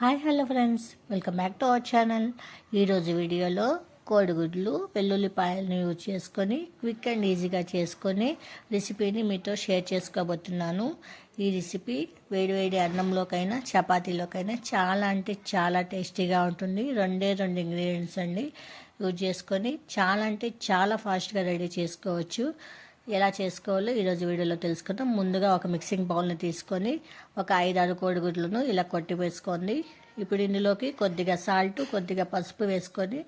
Hi hello friends. Welcome back to our channel. ఈరోజు వీడియోలో కోడిగుడ్లు వెల్లుల్లిపాయలను యూజ్ చేసుకొని క్విక్ అండ్ ఈజీగా చేసుకొని రెసిపీని మీతో షేర్ చేసుకోబోతున్నాను. ఈ రెసిపీ వేడివేడి అన్నంలోకైనా చపాతీలోకైనా చాలా అంటే చాలా టేస్టీగా ఉంటుంది. రెండే రెండు ఇంగ్రీడియంట్స్ అండి. యూజ్ చేసుకొని చాలా అంటే చాలా ఫాస్ట్గా రెడీ చేసుకోవచ్చు. ఎలా చేసుకోవాలో ఈరోజు వీడియోలో తెలుసుకుందాం. ముందుగా ఒక మిక్సింగ్ బౌల్ని తీసుకొని ఒక ఐదు ఆరు కోడిగుడ్లను ఇలా కొట్టి వేసుకోండి. ఇప్పుడు ఇందులోకి కొద్దిగా సాల్ట్ కొద్దిగా పసుపు వేసుకొని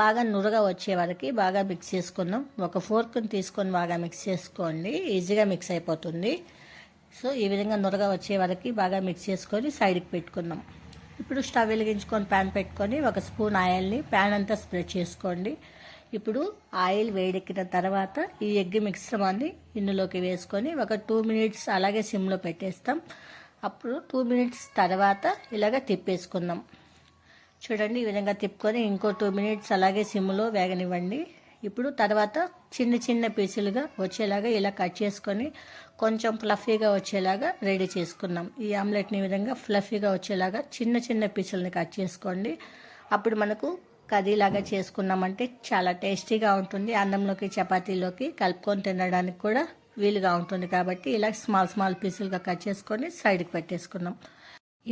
బాగా నురగా వచ్చే వరకు బాగా మిక్స్ చేసుకుందాం. ఒక ఫోర్క్ని తీసుకొని బాగా మిక్స్ చేసుకోండి. ఈజీగా మిక్స్ అయిపోతుంది. సో ఈ విధంగా నురగా వచ్చే వరకు బాగా మిక్స్ చేసుకొని సైడ్కి పెట్టుకుందాం. ఇప్పుడు స్టవ్ వెలిగించుకొని ప్యాన్ పెట్టుకొని ఒక స్పూన్ ఆయిల్ని ప్యాన్ అంతా స్ప్రెడ్ చేసుకోండి. ఇప్పుడు ఆయిల్ వేడెక్కిన తర్వాత ఈ ఎగ్ మిశ్రమాన్ని ఇందులోకి వేసుకొని ఒక టూ మినిట్స్ అలాగే సిమ్లో పెట్టేస్తాం. అప్పుడు టూ మినిట్స్ తర్వాత ఇలాగ తిప్పేసుకుందాం. చూడండి ఈ విధంగా తిప్పుకొని ఇంకో టూ మినిట్స్ అలాగే సిమ్లో వేగనివ్వండి. ఇప్పుడు తర్వాత చిన్న చిన్న పీసులుగా వచ్చేలాగా ఇలా కట్ చేసుకొని కొంచెం ఫ్లఫీగా వచ్చేలాగా రెడీ చేసుకున్నాం ఈ ఆమ్లెట్ని విధంగా ఫ్లఫీగా వచ్చేలాగా చిన్న చిన్న పీసులని కట్ చేసుకోండి. అప్పుడు మనకు కర్రీలాగా చేసుకున్నామంటే చాలా టేస్టీగా ఉంటుంది. అన్నంలోకి చపాతీలోకి కలుపుకొని తినడానికి కూడా వీలుగా ఉంటుంది కాబట్టి ఇలా స్మాల్ స్మాల్ పీసులుగా కట్ చేసుకొని సైడ్కి పెట్టేసుకున్నాం.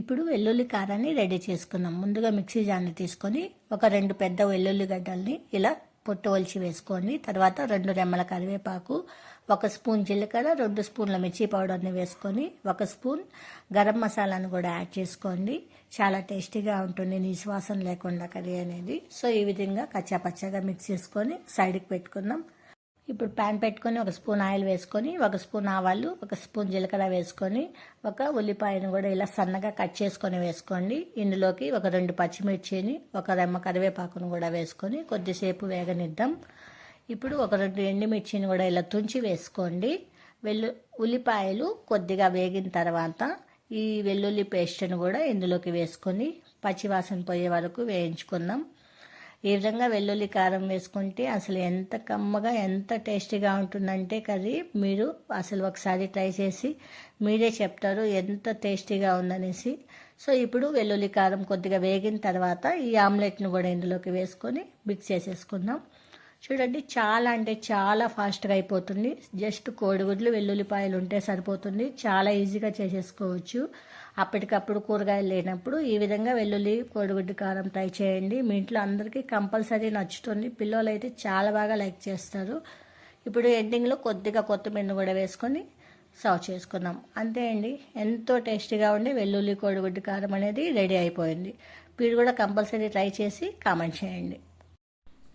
ఇప్పుడు వెల్లుల్లి కారాన్ని రెడీ చేసుకున్నాం. ముందుగా మిక్సీ జార్ని తీసుకొని ఒక రెండు పెద్ద వెల్లుల్లి గడ్డల్ని ఇలా పొట్టు ఒలిచి వేసుకోండి తర్వాత రెండు రెమ్మల కరివేపాకు ఒక స్పూన్ జీలకర్ర రెండు స్పూన్ల మిర్చి పౌడర్ని వేసుకొని ఒక స్పూన్ గరం మసాలాను కూడా యాడ్ చేసుకోండి. చాలా టేస్టీగా ఉంటుంది నిశ్వాసం లేకుండా కర్రీ అనేది. సో ఈ విధంగా కచ్చా పచ్చగా మిక్స్ చేసుకొని సైడ్కి పెట్టుకుందాం. ఇప్పుడు ప్యాన్ పెట్టుకొని ఒక స్పూన్ ఆయిల్ వేసుకొని ఒక స్పూన్ ఆవాలు ఒక స్పూన్ జీలకర్ర వేసుకొని ఒక ఉల్లిపాయను కూడా ఇలా సన్నగా కట్ చేసుకొని వేసుకోండి. ఇందులోకి ఒక రెండు పచ్చిమిర్చిని ఒక రెమ్మ కరివేపాకును కూడా వేసుకొని కొద్దిసేపు వేగనిద్దాం. ఇప్పుడు ఒక రెండు ఎండుమిర్చిని కూడా ఇలా తుంచి వేసుకోండి. వెల్లు ఉల్లిపాయలు కొద్దిగా వేగిన తర్వాత ఈ వెల్లుల్లి పేస్ట్ను కూడా ఇందులోకి వేసుకొని పచ్చివాసన పోయే వరకు వేయించుకుందాం. ఈ విధంగా వెల్లుల్లి కారం వేసుకుంటే అసలు ఎంత కమ్మగా ఎంత టేస్టీగా ఉంటుందంటే కర్రీ మీరు అసలు ఒకసారి ట్రై చేసి మీరే చెప్తారు ఎంత టేస్టీగా ఉందనేసి. సో ఇప్పుడు వెల్లుల్లి కారం కొద్దిగా వేగిన తర్వాత ఈ ఆమ్లెట్ను కూడా ఇందులోకి వేసుకొని మిక్స్ చేసేసుకుందాం. చూడండి చాలా అంటే చాలా ఫాస్ట్గా అయిపోతుంది. జస్ట్ కోడిగుడ్లు వెల్లుల్లిపాయలు ఉంటే సరిపోతుంది. చాలా ఈజీగా చేసేసుకోవచ్చు. అప్పటికప్పుడు కూరగాయలు లేనప్పుడు ఈ విధంగా వెల్లుల్లి కోడిగుడ్డు కారం ట్రై చేయండి. మీ ఇంట్లో అందరికీ కంపల్సరీ నచ్చుతుంది. పిల్లలు అయితే చాలా బాగా లైక్ చేస్తారు. ఇప్పుడు ఎండింగ్లో కొద్దిగా కొత్తిమీర కూడా వేసుకొని సర్వ్ చేసుకుందాం. అంతే అండి. ఎంతో టేస్టీగా ఉండి వెల్లుల్లి కోడిగుడ్డు కారం అనేది రెడీ అయిపోయింది. మీరు కూడా కంపల్సరీ ట్రై చేసి కామెంట్ చేయండి.